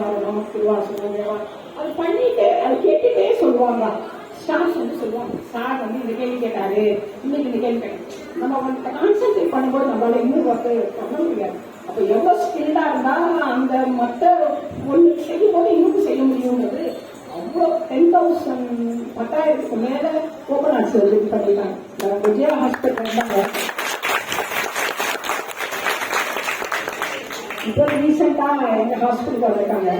மகாபாரதம் திருவாசகம் தேவா- அது பண்ணிட்டு அது கேட்டுட்டே சொல்லுவாங்க. ஸ்டாஃப் வந்து சொல்லுவாங்க. சார் வந்து இந்த கேள்வி கேட்டாரு. இன்னைக்கு இந்த கேள்வி நம்ம வந்து கான்சென்ட்ரேட் பண்ணும்போது நம்மளால இன்னும் ஒர்க்கு பண்ண முடியாது. அப்போ எவ்வளோ ஸ்கில்டா இருந்தா அந்த மற்ற ஒன்று செய்யும் போது இன்னும் செய்ய முடியுங்கிறது அவ்வளோ டென் தௌசண்ட் பத்தாயிரத்துக்கு மேலே ஓப்பன் ஆர்ட்ஸ் இது பண்ணிட்டாங்க விஜயா ஹாஸ்பிட்டல் தான் இப்போ ரீசெண்டா எங்க ஹாஸ்பிட்டல் வந்திருக்காங்க.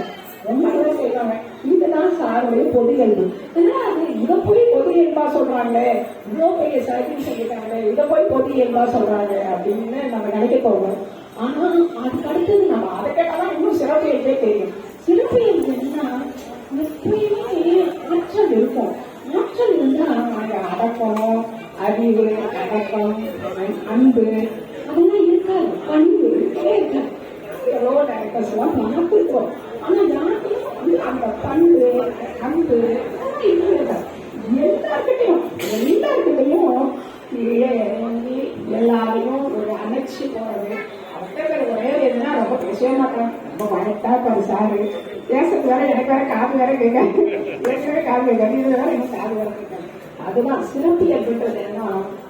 ரொம்ப நல்லா செய்வாங்க இதுதான் சாருடைய பொது இயல்பு ஏன்னா அது இதை போய் பொது இயல்பா சொல்றாங்களே. இவ்வளோ பெரிய சர்ஜரி சொல்லிட்டாங்களே இதை போய் பொது இயல்பா சொல்றாங்க அப்படின்னு நம்ம நினைக்க போவோம் ஆனா அதுக்கு அடுத்தது நம்ம அதை கேட்டால் இன்னும் சிறப்பு இயல்பே தெரியும். சிறப்பு இயல்பு என்னன்னா எப்பயுமே ஆற்றல் இருக்கும். ஆற்றல் இருந்தா அங்க அடக்கம் அறிவு அடக்கம் அன்பு அதெல்லாம் இருக்காது. பண்பு இருக்கவே இருக்காது. எவ்வளோ டேரக்டர்ஸ் எல்லாம் பார்த்துருக்கோம் ஆனா யாருக்கும் வந்து அந்த பண்பு அன்பு அதெல்லாம் இருக்காது எல்லாருக்கிட்டையும் எல்லாருக்கிட்டையும் கீழே இறங்கி எல்லாரையும் ஒரு அணைச்சி போகிறது அவர்கிட்ட ஒரே என்ன? ரொம்ப பேசவே மாட்டேன் ரொம்ப வழக்கா இருப்பாரு சாரு. பேசுறது வேற எனக்கு வேற காது வேற கேட்காது ஏற்கனவே காது கேட்காது இது வேற எனக்கு காது வேற கேட்காது அதுதான் சிறப்பு அப்படின்றது என்ன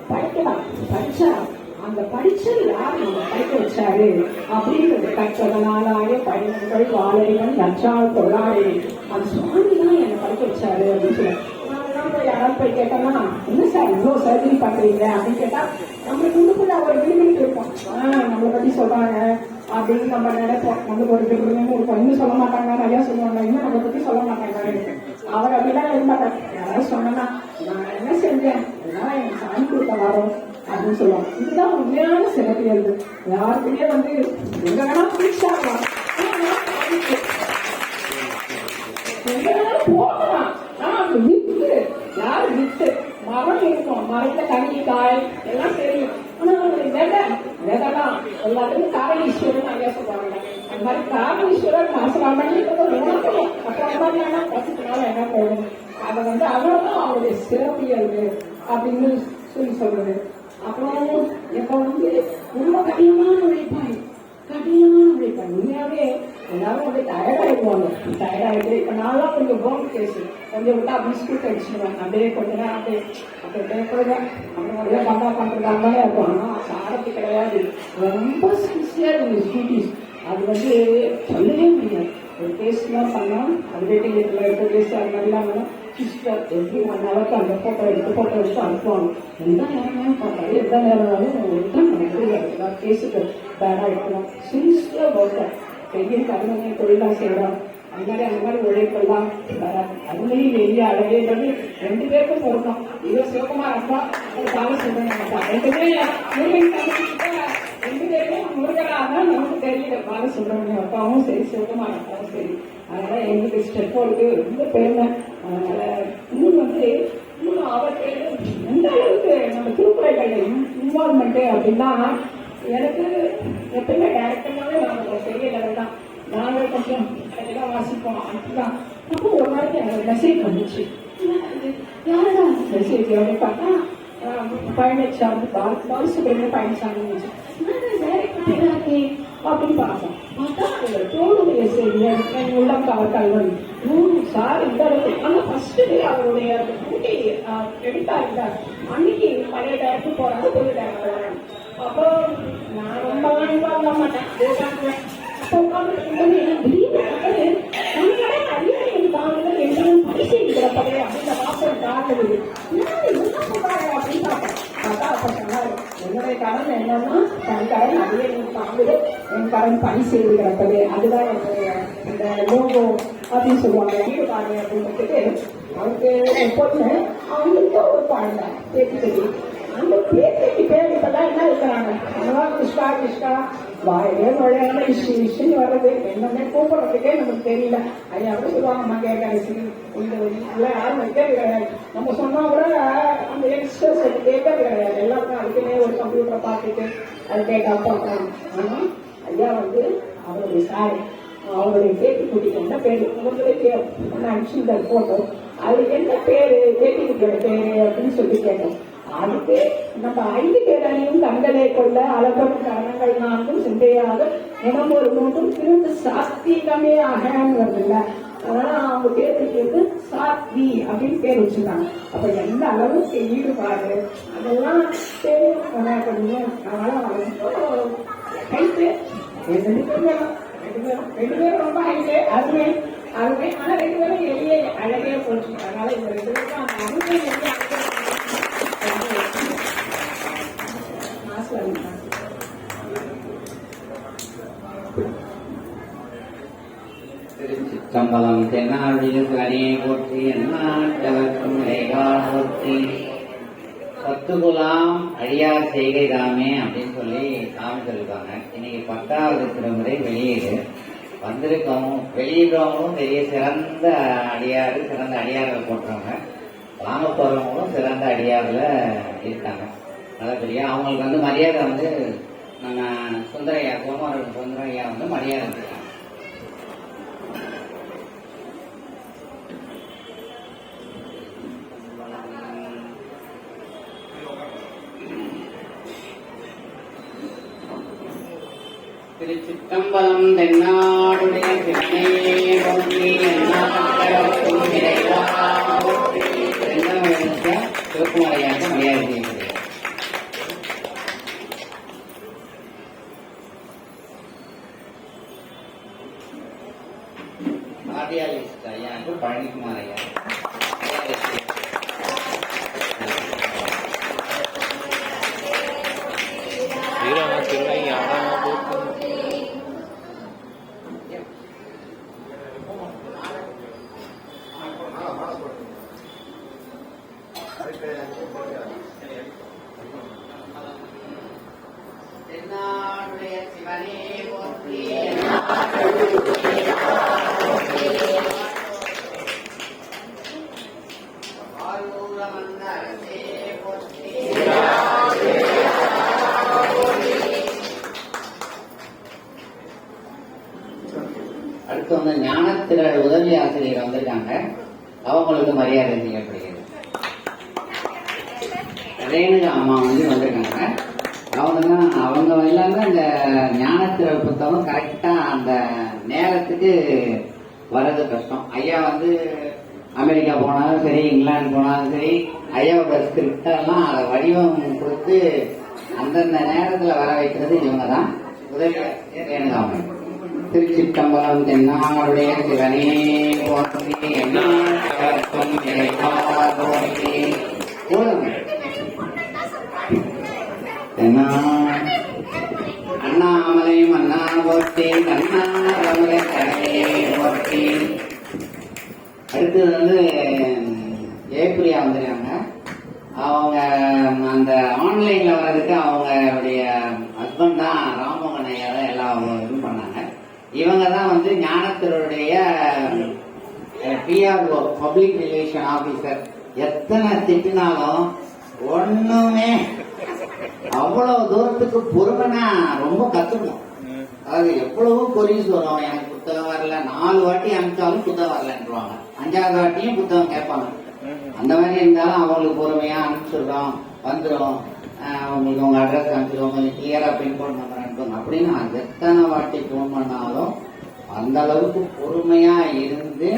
படிக்கலாம் படிச்சா அந்த படிச்சது யாரும் நம்ம படிக்க வச்சாரு அப்படின்றது கற்றதனாலாய பயணங்கள் வாழறிவன் நற்றால் தொழிலாளி அந்த சுவாமி தான் என்னை படிக்க வச்சாரு அப்படின்னு சொல்லுவாங்க போய் யாராவது போய் கேட்டோம்னா என்ன சார் இவ்வளோ சர்ஜரி பண்றீங்க அப்படின்னு கேட்டா நம்மளுக்கு உள்ளுக்குள்ள ஒரு விரும்பிட்டு இருப்போம் ஆஹ் நம்மளை பத்தி சொல்றாங்க அப்படின்னு நம்ம நினைப்போம். நம்மளுக்கு ஒரு விரும்புன்னு இருக்கும். இன்னும் சொல்ல மாட்டாங்க நிறையா சொல்லுவாங்க. இன்னும் நம்மளை பத்தி சொல்ல மாட்டாங்க. அவர் அப்படிதான் இருந்தாங்க யாராவது சொன்னா நான் என்ன செஞ்சேன்? எல்லாம் எனக்கு சாமி கொடுத்த வரோம். அப்படின்னு சொல்லுவாங்க. இதுதான் உண்மையான சிறப்பியல்பு யாருக்குமே வந்து எங்க வேணா பிடிச்சாகலாம் எங்க வேணாலும் போகலாம். ஆனா அந்த வித்து யாரு வித்து? மரம் இருக்கும். மரத்துல கனி காய் எல்லாம் தெரியும். ஆனா அந்த விதை. விதைதான். எல்லாத்துக்கும் காரணீஸ்வரன் ஐயா சொல்றாங்க அந்த மாதிரி காரணீஸ்வரர் நாசனம் பண்ணிட்டு உணர்த்தணும் அப்புறம் மாதிரி வேணா பசுக்கனால என்ன போகும் அதை வந்து அவ்வளவுதான் அவருடைய சிறப்பியல்பு அப்படின்னு சொல்லி சொல்றது. அப்புறம் இப்ப வந்து ரொம்ப கடினமான உழைப்பாய் கடினமான உழைப்பாய் உண்மையாவே எல்லாரும் அப்படியே டயர்ட் ஆயிடுவாங்க டயர்ட் நான்லாம் கொஞ்சம் போன் கேஸ் கொஞ்சம் விட்டா பிஸ்கூட் அடிச்சிடுவாங்க அப்படியே கொஞ்ச நேரம் அப்படியே அப்படியே பேப்பருங்க அப்புறம் அப்படியே கம்மா பண்றதாங்க இருக்கும் ஆனா சாரத்து கிடையாது ரொம்ப சின்சியர் இந்த ஸ்டூடிஸ் அது வந்து சொல்லவே முடியாது ஒரு கேஸ்லாம் பண்ணோம் அது வெட்டிலேட்டில் எடுத்த கேஸ் அது மாதிரிலாம் சிஸ்டர் எவ்ரி ஒன் ஹவருக்கு அந்த ஃபோட்டோ எடுத்து ஃபோட்டோ எடுத்து அனுப்புவாங்க எந்த நேரமே பார்த்தாலும் எந்த நேரம்னாலும் தான் நமக்கு கேஸுக்கு பேடாக இருக்கணும் சின்சியர் ஒர்க்கர் பெரிய கடுமையை தொழிலாக செய்கிறோம் அந்த மாதிரி அந்த மாதிரி உழைப்பெல்லாம் அதுலேயும் வெளியே ரெண்டு பேருக்கும் பொருத்தம் இதோ சிவகுமார் அப்பா ஒரு ரெண்டுமே முருகன் தம்பிக்கிட்ட ரெண்டு பேரும் முருகனாக தான் நமக்கு தெரியல சுப்பிரமணியம் அப்பாவும் சரி சிவகுமார் அப்பாவும் சரி. அதனால எங்களுக்கு ஸ்டெப்போருக்கு ரொம்ப பெருமை. அதனால இன்னும் வந்து இன்னும் அவர்கள் எந்த அளவுக்கு நம்ம திருக்குறள்கள் இன்வால்மெண்ட்டு அப்படின்னா எனக்கு எப்பயுமே டேரக்டராகவே நாங்கள் ஒரு பெரிய லெவல் தான். நாங்கள் கொஞ்சம் எல்லாம் வாசிப்போம். அதுதான். அப்போ ஒரு நாளைக்கு எனக்கு மெசேஜ் வந்துச்சு. யாரா மெசேஜ் அப்படின்னு பார்த்தா பழனிசாமி பால் பாலசுப்ரமணியம் பழனிசாமி வேற அப்படின்னு பார்ப்போம் அதான் அந்த தோளுடைய செய்தி என் உள்ளம் கவர் கல்வன் சார் இந்த அளவுக்கு. ஆனா ஃபர்ஸ்ட் டே அவருடைய ஊட்டி எடுத்தா இருந்தார் அன்னைக்கு பழைய டேரக்டர் போறாங்க புது டேரக்டர் வராங்க அப்போ நான் ரொம்ப இன்வால்வ் மாட்டேன். அப்போ திடீர்னு நம்மளே எங்களும் பரிசு பழைய அப்படின்ற வாசல் காட்டுது என்ன சொல்றாங்க அப்படின்னு பார்த்தேன் பார்த்தா அப்ப சொன்னாரு. என்னுடைய கடன் என்னன்னா தன் கடன் என் கடன் பணி செய்து கிடப்பது அதுதான் என்னுடைய இந்த லோகோ அப்படின்னு சொல்லுவாங்க. வீடு பாரு அப்படின்றதுக்கு அவருக்கு ஒரு பொண்ணு அவங்களுக்கு ஒரு குழந்தை பேத்தி பேத்தி அந்த பேத்திக்கு பேர் இப்பெல்லாம் என்ன இருக்கிறாங்க? அதெல்லாம் கிருஷ்ணா கிருஷ்ணா வாயிலே நுழையாம இஷ்டி இஷ்டின்னு வர்றது என்னமே கூப்பிடுறதுக்கே நமக்கு தெரியல. ஐயா கூட சொல்லுவாங்க மகே கடைசி இந்த எல்லாம் யாரும் வைக்கிறது கிடையாது. நம்ம சொன்னா கூட அந்த யங்ஸ்டர்ஸ் அது கேட்கறது கிடையாது. எல்லாருக்கும் அதுக்குன்னே ஒரு கம்ப்யூட்டர் பார்த்துட்டு அது கேட்க பார்க்கலாம். ஆனா வந்து அவருடைய சாரி அவருடைய பேட்டி குட்டிக்கு என்ன பேரு? உங்களுக்கு அனுப்பிச்சிருந்தார் போட்டோ அது என்ன பேரு? பேட்டி குட்டியோட பேரு அப்படின்னு சொல்லி கேட்டோம். அதுக்கு நம்ம ஐந்து பேரணியும் கண்களை கொள்ள அளப்படும் கரணங்கள் நான்கும் சிந்தையாக இனம் ஒரு மூன்றும் திருந்து சாஸ்திகமே ஆகன்னு வருதுல்ல அதனால அவங்க பேருக்கு வந்து சாத்வி அப்படின்னு பேர் வச்சிருக்காங்க. அப்ப எந்த அளவுக்கு ஈடுபாடு? அதெல்லாம் தெரியும் கொஞ்சம் அதனால அவங்க கைத்து ரெண்டு பேரும் ரெண்டு பேரும் ரெண்டு பேரும் ரொம்ப ஹைட்டு அருமை அருமை ரெண்டு பேரும் எளிய அழகே போச்சு அதனால இந்த ரெண்டு பேரும் அந்த அருமை திருச்சிற்றம்பலம் போற்றி போற்றி. சத்துகுலாம் அடியார் செய்கை தாமே அப்படின்னு சொல்லி சாமி சொல்லிருக்காங்க இன்னைக்கு பத்தாவது திருமுறை வெளியீடு. வந்திருக்கோம் வெளியிடுறவங்களும் பெரிய சிறந்த அடியாறு சிறந்த அடியாரில் போட்டுறவங்க வாங்க போறவங்களும் சிறந்த அடியாரில் இருக்காங்க. நல்லபடியா அவங்களுக்கு வந்து மரியாதை வந்து நம்ம சுந்தரையா கோமாரோட சுந்தரையா வந்து மரியாதை கொடுத்தாங்க திருச்சிற்றம்பலம் தென்னாடுடைய சிவனே தென்னாடுடைய சிவனே போற்றி வந்த அடுத்து வந்து ஞானத்திரள் உதவி ஆசிரியர் வந்திருக்காங்க. அவங்களுக்கு மரியாதை செய்யப்படுகிறது ரேணுகா அம்மா வந்து வந்திருக்காங்க. அவங்க தான் அவங்க எல்லாமே இந்த ஞானத்திர புத்தகம் கரெக்டாக அந்த நேரத்துக்கு வர்றது கஷ்டம். ஐயா வந்து அமெரிக்கா போனாலும் சரி இங்கிலாந்து போனாலும் சரி ஐயாவோட ஸ்கிரிப்டெல்லாம் அதை வடிவம் கொடுத்து அந்தந்த நேரத்தில் வர வைக்கிறது இவங்க தான் உதவி ஆசிரியர் ரேணுகா அம்மா திருச்சிற்றம்பலம் தென்னாடுடைய சிவனே போற்றி எந்நாட்டவர்க்கும் போதும்? தென்னா அண்ணாமலை மன்னா போற்றி கண்ணாரமலை கரையே அடுத்தது வந்து ஜெயபிரியா வந்துருக்காங்க. அவங்க அந்த ஆன்லைன்ல வர்றதுக்கு அவங்களுடைய ஹஸ்பண்ட் தான் ராமமோகன் ஐயா தான் எல்லாம் இது பண்ணாங்க. இவங்க தான் வந்து ஞானத்தருடைய P R O public relation officer எத்தனை திட்டினாலும் ஒண்ணுமே அவ்வளவு தூரத்துக்கு பொறுமைனா ரொம்ப கத்துக்கணும். அதாவது எவ்வளவோ கொரிஸ் சொல்றோம் எனக்கு புத்தகம் வரல. நாலு வாட்டி அனுப்பிச்சாலும் புத்தகம் வரலன்றுவாங்க. அஞ்சாவது வாட்டியும் புத்தகம் கேட்பாங்க. அந்த மாதிரி இருந்தாலும் அவங்களுக்கு பொறுமையா அனுப்பிச்சிடுறோம். வந்துடும் உங்களுக்கு உங்க அட்ரஸ் அனுப்பிச்சிடுவோம் கொஞ்சம் கிளியரா பின்கோட் நம்பர் அனுப்புங்க அப்படின்னு அது எத்தனை வாட்டி ஃபோன் பண்ணாலும் அந்த அளவுக்கு பொறுமையா இருந்து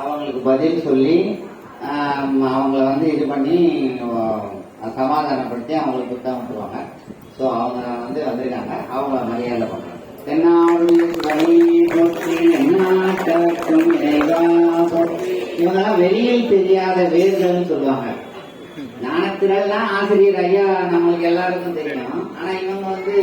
அவங்களுக்கு பதில் சொல்லி அவங்கள வந்து இது பண்ணி சமாதானப்படுத்தி அவங்களுக்கு புத்தகம் விட்டுருவாங்க ஸோ அவங்க வந்து வந்திருக்காங்க. அவங்கள மரியாதை பண்றாங்க இவங்கெல்லாம் வெளியில் தெரியாத வேர்கள்னு சொல்லுவாங்க. ஞானத்திரல்லாம் ஆசிரியர் ஐயா நம்மளுக்கு எல்லாருக்கும் தெரியும். ஆனா இவங்க வந்து